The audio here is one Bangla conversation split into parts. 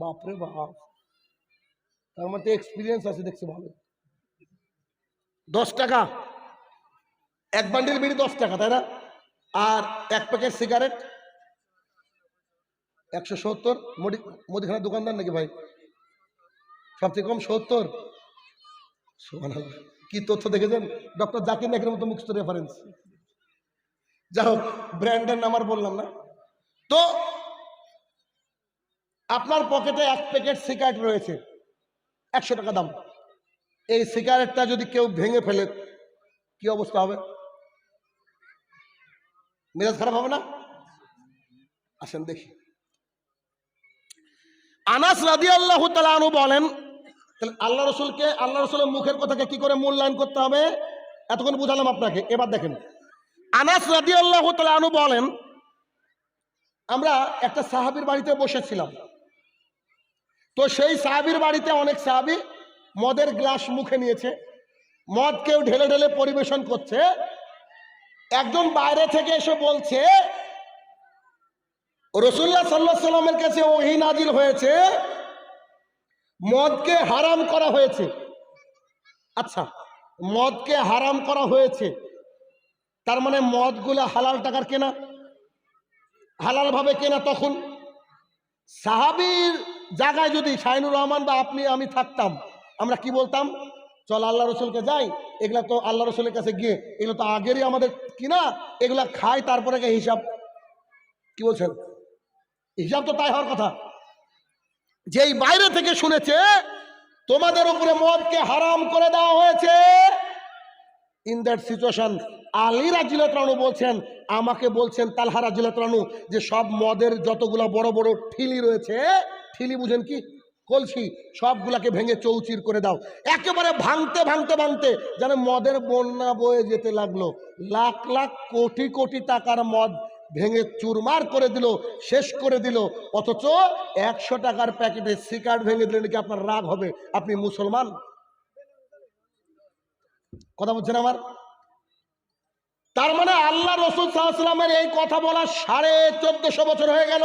বাপরে বাপ। তার মধ্যে এক্সপিরিয়েন্স আছে দেখছি ভালো দশ টাকা। এক বান্ডিল বিড়ি দশ টাকা, তাই না? আর এক প্যাকেট সিগারেট একশো সত্তর। মুদি মুদিখানার দোকানদার নাকি ভাই? সবচেয়ে কম সত্তর। কি তথ্য দেখেছেন? ডক্টর জাকির নাকের মতো মুখস্থ রেফারেন্স যাই হোক ব্র্যান্ডের নাম আর বললাম না। তো আপনার পকেটে এক প্যাকেট সিগারেট রয়েছে, একশো টাকা দাম। এই সিগারেটটা যদি কেউ ভেঙে ফেলে, কি অবস্থা হবে? মেজাজ খারাপ হবে না? আসেন দেখি। আনাস রাদি আল্লাহ তালু বলেন, তাহলে আল্লাহ রসুলকে, আল্লাহ রসুলের মুখের কথাকে কি করে মূল্যায়ন করতে হবে? এতক্ষণ বুঝালাম আপনাকে, এবার দেখেন। আনাস রাদি আল্লাহ তালু বলেন, আমরা একটা সাহাবির বাড়িতে বসেছিলাম। তো সেই সাহাবির বাড়িতে অনেক সাহাবি মদের গ্লাস মুখে নিয়েছে মদ কেউ ঢেলে ঢেলে পরিবেশন করছে। একজন বাইরে থেকে এসে বলছে, রসুল্লাহ সাল্লাহ সাল্লামের কাছে ওহি নাজিল হয়েছে, মদকে হারাম করা হয়েছে। আচ্ছা মদকে হারাম করা হয়েছে, তার মানে মদগুলো হালাল টাকার কেনা হালাল ভাবে কেনা তখন। সাহাবির জায়গায় যদি শাহিনুর রহমান বা আপনি, আমি থাকতাম, আমরা কি বলতাম? চল আল্লাহ রসুলকে যাই, এগুলা তো আল্লাহ রসুলের কাছে গিয়ে, এগুলো তো আগেরই আমাদের কিনা, এগুলা খাই, তারপরে হিসাব। কি বলছেন? হিসাব তো তাই হওয়ার কথা। যেই বাইরে থেকে শুনেছে, তোমাদের উপরে মদকে হারাম করে দেওয়া হয়েছে। ইন দ্যাট সিচুয়েশন আলী রাজিলাতরানু বলছেন, আমাকে বলছেন তালহা রাজিলাতরানু যে সব মদের যতগুলা বড় বড় ঠিলি রয়েছে ঠিলি বুঝেন কি? কলসি সবগুলাকে ভেঙে চৌচির করে দাও। একেবারে ভাঙতে ভাঙতে ভাঙতে যেন মদের বন্যা বয়ে যেতে লাগল। লাখ লাখ কোটি কোটি টাকার মদ ভেঙে চুরমার করে দিল, শেষ করে দিল। অথচ একশো টাকার প্যাকেটে সিগারেট ভেঙে দিলে নাকি আপনার রাগ হবে? আপনি মুসলমান? কথা বলছেন আমার? তার মানে আল্লাহ রসুল সাল্লামের এই কথা বলা সাড়ে চোদ্দশো বছর হয়ে গেল।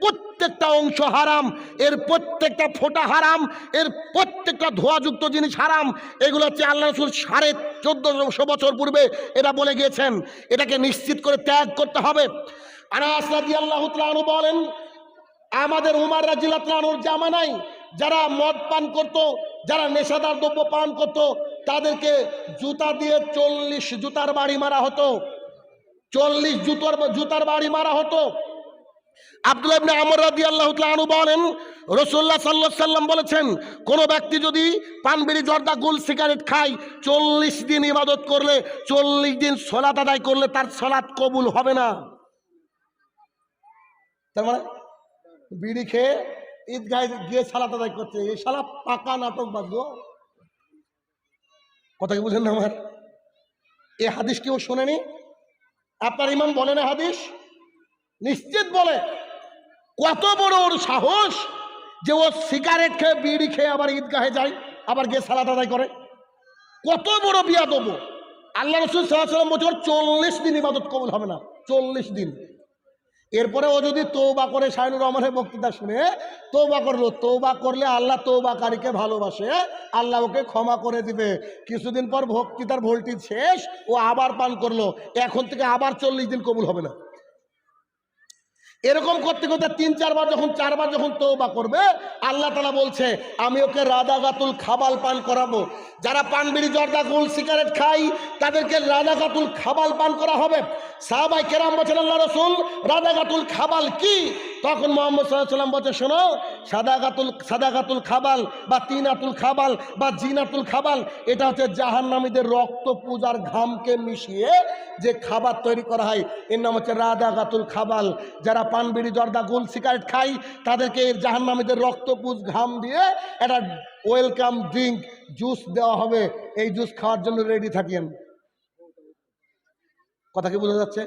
প্রত্যেকটা অংশ হারাম, এর প্রত্যেকটা ফোঁটা হারাম, এর প্রত্যেকটা ধোয়াযুক্ত জিনিস হারাম। এগুলো হচ্ছে আল্লাহ রসুল সাড়ে চোদ্দশো বছর পূর্বে এটা বলে গিয়েছেন। এটাকে নিশ্চিত করে ত্যাগ করতে হবে। আনাস তাআলা আনহু বলেন, আমাদের উমার রাজিলাতলানুর জামানাই যারা মদ পান করত, যারা নেশাদার দ্রব্য পান করত, তাদেরকে জুতা দিয়ে চল্লিশ জুতার বাড়ি মারা হতো। চল্লিশ জুতার জুতার বাড়ি মারা হতো। আব্দুল ইবনে আমর রাদিয়াল্লাহু তাআলা আনহু বলেন, রাসূলুল্লাহ সাল্লাল্লাহু আলাইহি সাল্লাম বলেছেন, কোন ব্যক্তি যদি পানবিড়ি, জর্দা, গুল, সিগারেট খায়, চল্লিশ দিন ইবাদত করলে, চল্লিশ দিন সলাত আদায় করলে তার সলাৎ কবুল হবে না। তার মানে বিড়ি খেয়ে ঈদগাহে গিয়ে সালাত আদায় করছে, এই সালা পাকা নাটক বাদ কথা কি বুঝেন না আমার? এ হাদিস কেউ শোনেনি? আপনার ইমাম বলে না হাদিস? নিশ্চিত বলে। কত বড় ওর সাহস যে ও সিগারেট খেয়ে, বিড়ি খেয়ে আবার ঈদগাহে যায়, আবার গিয়ে সালাত আদায় করে। কত বড় বিয়া দেবো আল্লাহ রসুল সাল্লাম বছর চল্লিশ দিন ইবাদত কবুল হবে না, চল্লিশ দিন। এরপরে ও যদি তৌবা করে শাহিনুর রহমানের বক্তৃতা শুনে তৌবা করল তৌবা করলে আল্লাহ তৌবাকারীকে ভালোবাসে, আল্লাহ ওকে ক্ষমা করে দিবে। কিছুদিন পর বক্তৃতার ভোল্টেজ শেষ, ও আবার পান করল। এখন থেকে আবার চল্লিশ দিন কবুল হবে না। এরকম করতে করতে তিন, চারবার যখন চারবার যখন তৌবা করবে, আল্লাহ তালা বলছে, আমি ওকে রাদাগাতুল খাবাল পান করাবো। যারা পান বিড়ি, জর্দা গুল সিগারেট খাই তাদেরকে রাদাগাতুল খাবাল পান করা হবে। সাহাবাই কেরাম বলছেন আল্লাহ রসুল রাদাগাতুল খাবাল কি? তখন মোহাম্মদ সাল্লাম বলছে, শোনো সাদাগাতুল সাদাগাতুল খাবাল বা তিনাতুল খাবাল বা জিনাতুল খাবাল, এটা হচ্ছে জাহান্নামীদের রক্ত পূজার ঘামকে মিশিয়ে যে খাবার তৈরি করা হয়। এর নাম হচ্ছে রাদাগাতুল খাবাল। যারা পানবিড়ি, জর্দা, গুল, সিগারেট খাই তাদেরকে জাহান্নামীদের রক্ত পুজ ঘাম দিয়ে একটা ওয়েলকাম ড্রিঙ্ক, জুস দেওয়া হবে। এই জুস খাওয়ার জন্য রেডি থাকেন। কথা কি বোঝা যাচ্ছে?